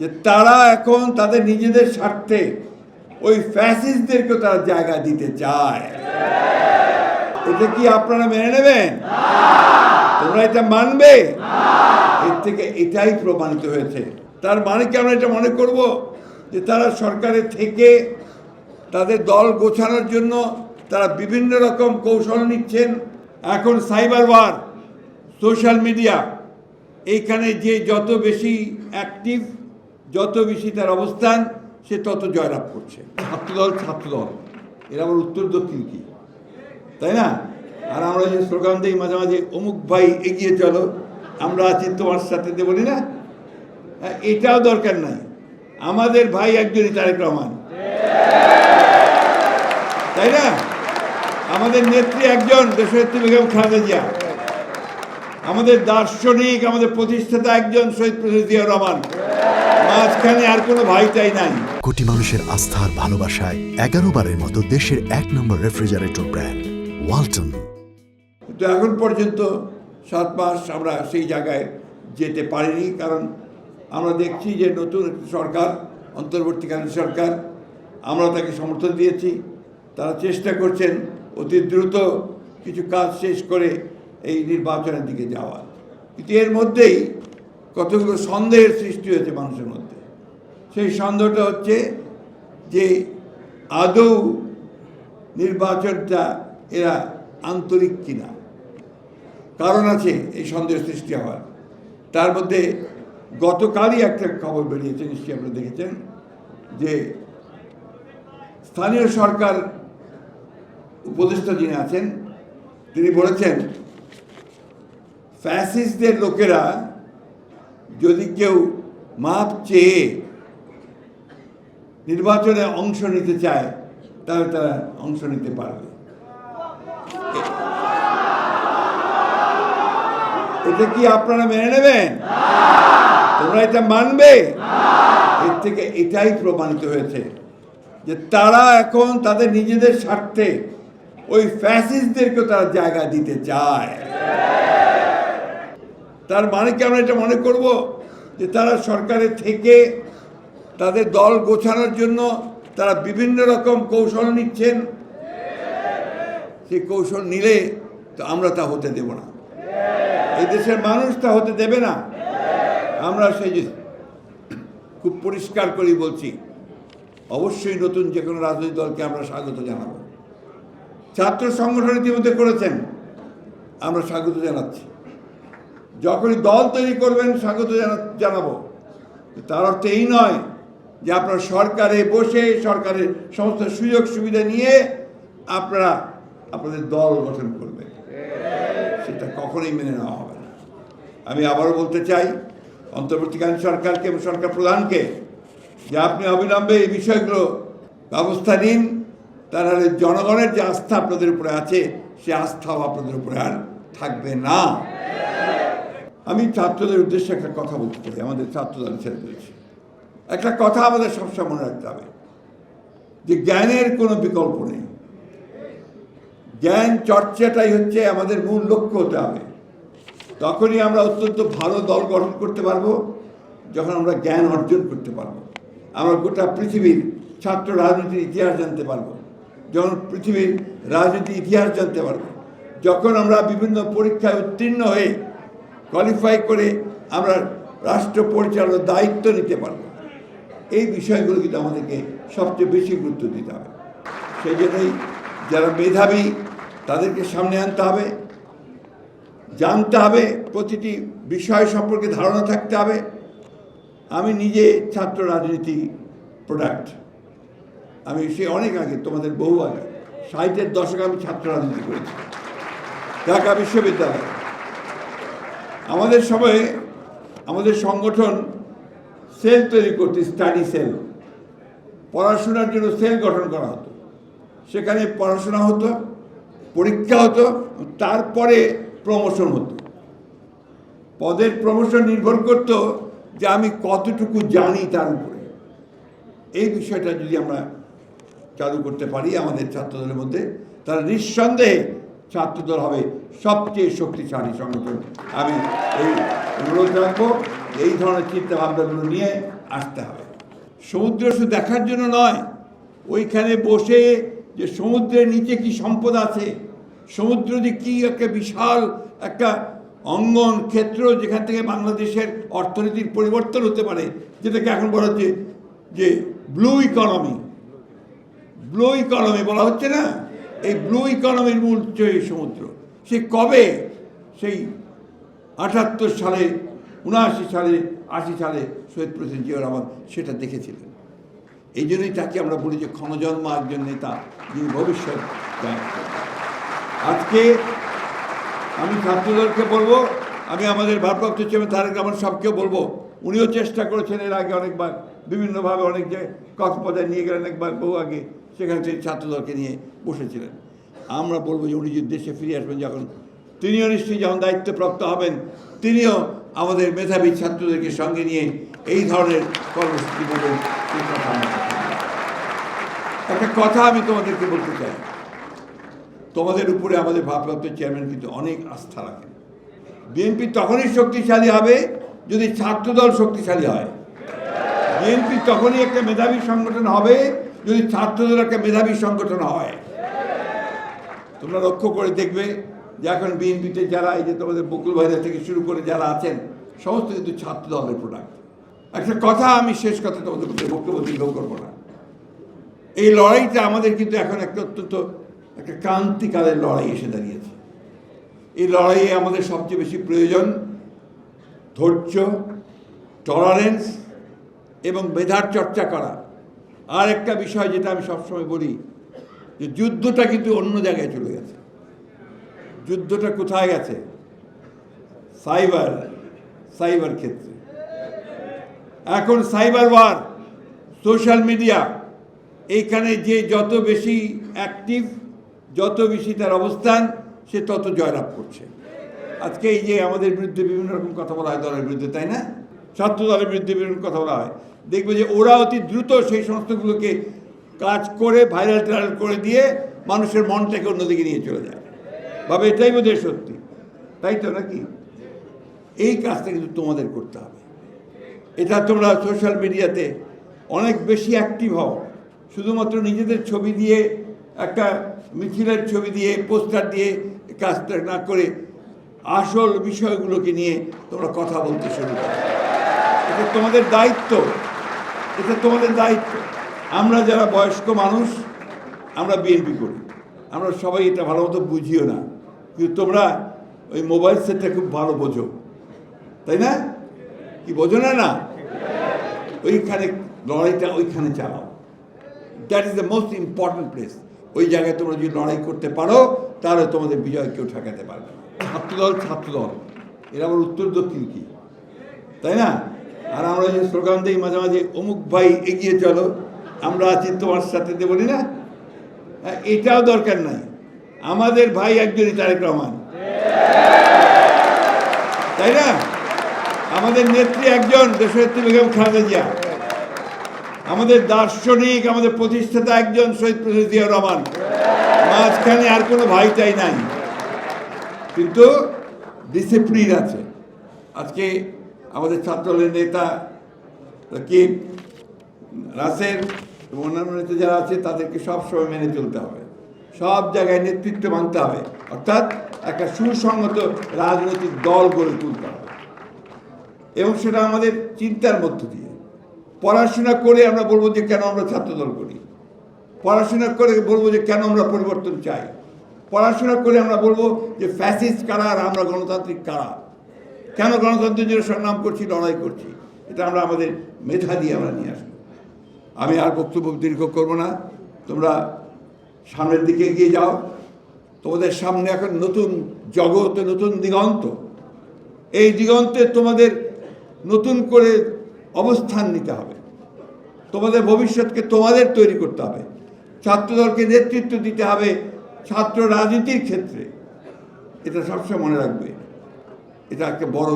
যে তারা এখন তাদের নিজেদের স্বার্থে ওই ফ্যাসিস্টদেরকে তারা জায়গা দিতে চায়। এটা কি আপনারা মেনে নেবেন? তোমরা এটা মানবে? এর থেকে এটাই প্রমাণিত হয়েছে। তার মানে কি আমরা এটা মনে করব? যে তারা সরকারের থেকে তাদের দল গোছানোর জন্য তারা বিভিন্ন রকম কৌশল নিচ্ছেন। এখন সাইবার ওয়ার, সোশ্যাল মিডিয়া, এইখানে যে যত বেশি অ্যাক্টিভ যত বেশি তার অবস্থান সে তত জয়লাভ করছে। ছাত্রদল ছাত্রদল। এরা আবার উত্তর দক্ষিণ কি? তাই না? আর আমরা যে স্লোগান দিই মাঝে মাঝে অমুক ভাই এগিয়ে চলো আমরা আছি তোমার সাথে দেবো না? হ্যাঁ, এটাও দরকার নাই। আমাদের ভাই একজনই তারেক রহমান। তাই না? আমাদের নেত্রী একজন দেশনেত্রী বেগম খালেদা জিয়া। আমাদের দার্শনিক আমাদের প্রতিষ্ঠাতা একজন শহীদ প্রেসিডেন্ট জিয়া রহমান। মাঝখানে আর কোনো ভাই তাই নাই। কোটি মানুষের আস্থার ভালোবাসায় এগারো বারের মতো দেশের এক নম্বর রেফ্রিজারেটর ব্র্যান্ড ওয়ালটন তো এখন পর্যন্ত সাত মাস আমরা সেই জায়গায় যেতে পারিনি কারণ আমরা দেখছি যে নতুন একটি সরকার অন্তর্বর্তীকালীন সরকার আমরা তাকে সমর্থন দিয়েছি। তারা চেষ্টা করছেন অতি দ্রুত কিছু কাজ শেষ করে এই নির্বাচনের দিকে যাওয়া কিন্তু এর মধ্যেই কতগুলো সন্দেহের সৃষ্টি হয়েছে মানুষের মধ্যে। সেই সন্দেহটা হচ্ছে যে আদৌ নির্বাচনটা এরা আন্তরিক কিনা। কারণ আছে এই সন্দেহ সৃষ্টি হওয়ার। তার মধ্যে গতকালই একটা খবর বেরিয়েছে, নিশ্চয়ই আপনারা দেখেছেন, যে স্থানীয় সরকার উপদেষ্টা যিনি আছেন, তিনি বলেছেন, ফ্যাসিস্টদের লোকেরা যদি কেউ মাপ চেয়ে নির্বাচনে অংশ নিতে চায়, তাহলে তারা অংশ নিতে পারবে। এটা কি আপনারা মেনে নেবেন? তোমরা এটা মানবে? এর থেকে এটাই প্রমাণিত হয়েছে যে তারা এখন তাদের নিজেদের স্বার্থে ওই ফ্যাসিস্টদেরকে তারা জায়গা দিতে চায়। তার মানে কি আমরা এটা মনে করব? যে তারা সরকারের থেকে তাদের দল গোছানোর জন্য তারা বিভিন্ন রকম কৌশল নিচ্ছেন। সেই কৌশল নিলে তো আমরা তা হতে দেব না। এই দেশের মানুষ তা হতে দেবে না। আমরা সেই যে খুব পরিষ্কার করেই বলছি, অবশ্যই নতুন যে কোনো রাজনৈতিক দলকে আমরা স্বাগত জানাব। ছাত্র সংগঠন ইতিমধ্যে করেছেন। আমরা স্বাগত জানাচ্ছি। যখনই দল তৈরি করবেন, স্বাগত জানা- জানাব। তার অর্থ এই নয় যে আপনারা সরকারে বসে সরকারের সমস্ত সুযোগ সুবিধা নিয়ে আপনারা আপনাদের দল গঠন করবেন। সেটা কখনোই মেনে নেওয়া হবে না। আমি আবারও বলতে চাই, অন্তর্বর্তীকালীন সরকারকে এবং সরকার প্রধানকে যে আপনি অবিলম্বে এই বিষয়গুলো ব্যবস্থা নিন তাহলে জনগণের যে আস্থা আপনাদের উপরে আছে, সে আস্থাও আপনাদের উপরে আর থাকবে না। আমি ছাত্রদের উদ্দেশ্যে একটা কথা বলতে চাই আমাদের ছাত্রদল ছেড়ে দিয়েছি। একটা কথা আমাদের সবসময় মনে রাখতে হবে, যে জ্ঞানের কোনো বিকল্প নেই। জ্ঞান চর্চাটাই হচ্ছে আমাদের মূল লক্ষ্য হতে হবে। তখনই আমরা অত্যন্ত ভালো দল গঠন করতে পারব, যখন আমরা জ্ঞান অর্জন করতে পারব। আমরা গোটা পৃথিবীর ছাত্র রাজনীতির ইতিহাস জানতে পারব, যখন পৃথিবীর রাজনীতির ইতিহাস জানতে পারব। যখন আমরা বিভিন্ন পরীক্ষায় উত্তীর্ণ হয়ে কোয়ালিফাই করে আমরা রাষ্ট্র পরিচালনার দায়িত্ব নিতে পারব। এই বিষয়গুলো কিন্তু আমাদেরকে সবচেয়ে বেশি গুরুত্ব দিতে হবে। সেই জন্যই যারা মেধাবী, তাদেরকে সামনে আনতে হবে। জানতে হবে, প্রতিটি বিষয় সম্পর্কে ধারণা থাকতে হবে। আমি নিজে ছাত্র রাজনীতি প্রোডাক্ট আমি সে অনেক আগে তোমাদের বহু আগে ষাটের দশকে আমি ছাত্র রাজনীতি করেছি। ঢাকা বিশ্ববিদ্যালয়। আমাদের সময়ে আমাদের সংগঠন সেল তৈরি করতে, স্টাডি সেল। পড়াশোনার জন্য সেল গঠন করা হতো। সেখানে পড়াশোনা হতো, পরীক্ষা হতো, তারপরে প্রমোশন হতো। পদের প্রমোশন নির্ভর করতো যে আমি কতটুকু জানি তার উপরে। এই বিষয়টা যদি আমরা চালু করতে পারি আমাদের ছাত্রদের মধ্যে তারা নিঃসন্দেহে ছাত্রদল হবে সবচেয়ে শক্তিশালী সংগঠন। আমি এই অনুরোধ রাখব, এই ধরনের চিন্তা ভাবনাগুলো নিয়ে আসতে হবে। সমুদ্র শুধু দেখার জন্য নয়, ওইখানে বসে যে সমুদ্রের নিচে কি সম্পদ আছে, সমুদ্র যে কি একটা বিশাল একটা অঙ্গন ক্ষেত্র যেখান থেকে বাংলাদেশের অর্থনীতির পরিবর্তন হতে পারে, যেটাকে এখন বলা হচ্ছে যে ব্লু ইকোনমি ব্লু ইকোনমি বলা হচ্ছে না? এই ব্লু ইকোনমির মূল সমুদ্র, সে কবে? সেই আটাত্তর সালে, উনআশি সালে, আশি সালে শহীদ প্রেসিডেন্ট জিয়া রহমান সেটা দেখেছিলেন। এই জন্যই তাকে আমরা বলি যে ক্ষণজন্মা একজন নেতা, যিনি ভবিষ্যৎ। আজকে আমি ছাত্রদলকে বলব, আমি আমাদের ভারপ্রাপ্ত চেয়ারম্যান তারেক রহমান সবকেও বলব, উনিও চেষ্টা করেছেন এর আগে অনেকবার, বিভিন্নভাবে অনেক যে কক্সবাজার নিয়ে গেলেন একবার, বহু আগে। সেখানে তিনি ছাত্রদলকে নিয়ে বসেছিলেন। আমরা বলব যে উনি যদি দেশে ফিরে আসবেন যখন, তিনিও নিশ্চয়ই যখন দায়িত্বপ্রাপ্ত হবেন, তিনিও আমাদের মেধাবী ছাত্রদেরকে সঙ্গে নিয়ে এই ধরনের কর্মসূচি দেবেন। একটা কথা আমি তোমাদেরকে বলতে চাই। তোমাদের উপরে আমাদের ভারপ্রাপ্ত চেয়ারম্যান কিন্তু অনেক আস্থা রাখেন বিএনপি তখনই শক্তিশালী হবে যদি ছাত্রদল শক্তিশালী হয়। বিএনপি তখনই একটা মেধাবী সংগঠন হবে যদি ছাত্রদের একটা মেধাবী সংগঠন হয়, তোমরা লক্ষ্য করে দেখবে যে এখন বিএনপিতে যারা, এই যে তোমাদের বকুল ভাইরা থেকে শুরু করে যারা আছেন, সমস্ত কিন্তু ছাত্র দলের প্রোডাক্ট একটা কথা আমি শেষ কথা তোমাদের বক্তব্য দীর্ঘ করব না। এই লড়াইটা আমাদের কিন্তু এখন একটা অত্যন্ত, একটা ক্রান্তিকালের লড়াই এসে দাঁড়িয়েছে। এই লড়াইয়ে আমাদের সবচেয়ে বেশি প্রয়োজন ধৈর্য টলারেন্স এবং মেধার চর্চা করা। আর একটা বিষয় যেটা আমি সবসময় বলি, যে যুদ্ধটা কিন্তু অন্য জায়গায় চলে গেছে। যুদ্ধটা কোথায় গেছে? সাইবার সাইবার ক্ষেত্রে। এখন সাইবার ওয়ার, সোশ্যাল মিডিয়া, এইখানে যে যত বেশি অ্যাক্টিভ, যত বেশি তার অবস্থান, সে তত জয়লাভ করছে। আজকে এই যে আমাদের বিরুদ্ধে বিভিন্ন রকম কথা বলা হয় দলের বিরুদ্ধে, তাই না? ছাত্র দলের বিরুদ্ধে বিভিন্ন কথা বলা হয়। দেখবে যে ওরা অতি দ্রুত সেই সমস্তগুলোকে কাজ করে ভাইরাল টাইরাল করে দিয়ে মানুষের মনটাকে অন্যদিকে নিয়ে চলে যায়। ভাবে এটাই বোধহয় সত্যি। তাই তো নাকি? এই কাজটা কিন্তু তোমাদের করতে হবে। এটা তোমরা সোশ্যাল মিডিয়াতে অনেক বেশি অ্যাক্টিভ হও। শুধুমাত্র নিজেদের ছবি দিয়ে, একটা মিছিলের ছবি দিয়ে, পোস্টার দিয়ে কাজটা না করে আসল বিষয়গুলোকে নিয়ে তোমরা কথা বলতে শুরু করো। এটা তোমাদের দায়িত্ব। এটা তোমাদের দায়িত্ব। আমরা যারা বয়স্ক মানুষ, আমরা বিএনপি করি। আমরা সবাই এটা ভালো মতো বুঝিও না। কিন্তু তোমরা ওই মোবাইল সেটটা খুব ভালো বোঝো। তাই না? কি বোঝো না না? ওইখানে লড়াইটা ওইখানে চালাও। That is the most important place ওই জায়গায় তোমরা যদি লড়াই করতে পারো, তাহলে তোমাদের বিজয় কেউ ঠেকাতে পারবে না। ছাত্রদল ছাত্রদল। এরা আবার উত্তর দক্ষিণ কি? তাই না? আর আমরা যে স্লোগান দিই মাঝে মাঝে অমুক ভাই এগিয়ে চলো আমরা আছি তোমার সাথে বলি না? হ্যাঁ, এটাও দরকার নাই। আমাদের ভাই একজনই তারেক রহমান। তাই না? আমাদের নেত্রী একজন দেশনেত্রী বেগম খালেদা জিয়া। আমাদের দার্শনিক আমাদের প্রতিষ্ঠাতা একজন শহীদ প্রেসিডেন্ট জিয়া রহমান। মাঝখানে আর কোনো ভাই চাই নাই। কিন্তু ডিসিপ্লিন আছে। আজকে আমাদের ছাত্রদলের নেতা কি রাসেল এবং অন্যান্য নেতা যারা আছে, তাদেরকে সবসময় মেনে চলতে হবে। সব জায়গায় নেতৃত্ব মানতে হবে। অর্থাৎ একটা সুসংগত রাজনৈতিক দল গড়ে তুলতে হবে। এবং সেটা আমাদের চিন্তার মধ্য দিয়ে। পড়াশোনা করে আমরা বলব যে, কেন আমরা ছাত্রদল করি পড়াশোনা করে বলব যে, কেন আমরা পরিবর্তন চাই? পড়াশোনা করে আমরা বলব যে, ফ্যাসিস্ট কারা আর আমরা গণতান্ত্রিক কারা? কেন গণতন্ত্রের জন্য সংগ্রাম করছি, লড়াই করছি? এটা আমরা আমাদের মেধা দিয়ে আমরা নিয়ে আসব। আমি আর বক্তব্য দীর্ঘ করব না। তোমরা সামনের দিকে এগিয়ে যাও। তোমাদের সামনে এখন নতুন জগৎ, নতুন দিগন্ত। এই দিগন্তে তোমাদের নতুন করে অবস্থান নিতে হবে। তোমাদের ভবিষ্যৎকে তোমাদের তৈরি করতে হবে। ছাত্রদলকে নেতৃত্ব দিতে হবে ছাত্র রাজনীতির ক্ষেত্রে। এটা সবসময় মনে রাখবে। এটা একটা বড়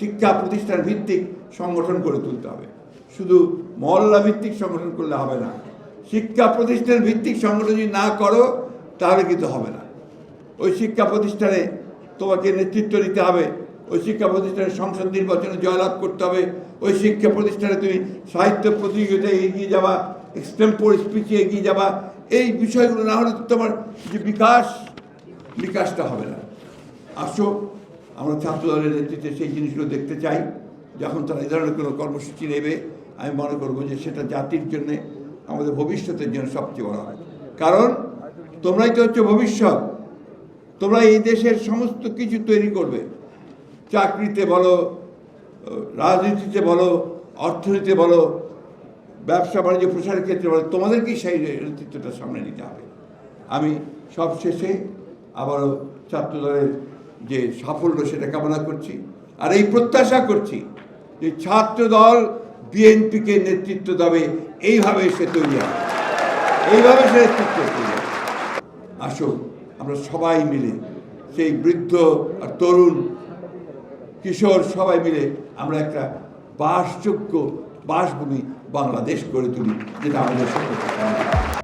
শিক্ষা প্রতিষ্ঠান ভিত্তিক সংগঠন করে তুলতে হবে। শুধু মহল্লা ভিত্তিক সংগঠন করলে হবে না, শিক্ষা প্রতিষ্ঠান ভিত্তিক সংগঠন যদি না করো, তাহলে কিন্তু হবে না। ওই শিক্ষা প্রতিষ্ঠানে তোমাকে নেতৃত্ব দিতে হবে, ওই শিক্ষা প্রতিষ্ঠানের সংসদ নির্বাচনে জয়লাভ করতে হবে, ওই শিক্ষা প্রতিষ্ঠানে তুমি সাহিত্য প্রতিযোগিতায় এগিয়ে যাওয়া এক্সটেম্পোর স্পিচে এগিয়ে যাওয়া এই বিষয়গুলো না হলে তোমার যে বিকাশ, বিকাশটা হবে না। আসো আমরা ছাত্র দলের নেতৃত্বে সেই জিনিসগুলো দেখতে চাই। যখন তারা এই ধরনের কোনো কর্মসূচি নেবে, আমি মনে করব যে সেটা জাতির জন্যে, আমাদের ভবিষ্যতের জন্য সবচেয়ে বড় হয়। কারণ তোমরাই তো হচ্ছে ভবিষ্যৎ। তোমরা এই দেশের সমস্ত কিছু তৈরি করবে। চাকরিতে বলো, রাজনীতিতে বলো, অর্থনীতিতে বলো, ব্যবসা বাণিজ্য, প্রসারের ক্ষেত্রে বলো, তোমাদেরকেই সেই নেতৃত্বটা সামনে নিতে হবে। আমি সবশেষে আবারও ছাত্রদলের যে সাফল্য সেটা কামনা করছি। আর এই প্রত্যাশা করছি যে ছাত্রদল বিএনপিকে নেতৃত্ব দেবে। এইভাবে সে তৈরি হবে। এইভাবে সে নেতৃত্ব তৈরি হবে। আসো আমরা সবাই মিলে সেই বৃদ্ধ আর তরুণ কিশোর সবাই মিলে আমরা একটা বাসযোগ্য বাসভূমি বাংলাদেশ গড়ে তুলি, যেটা আমাদের সকলের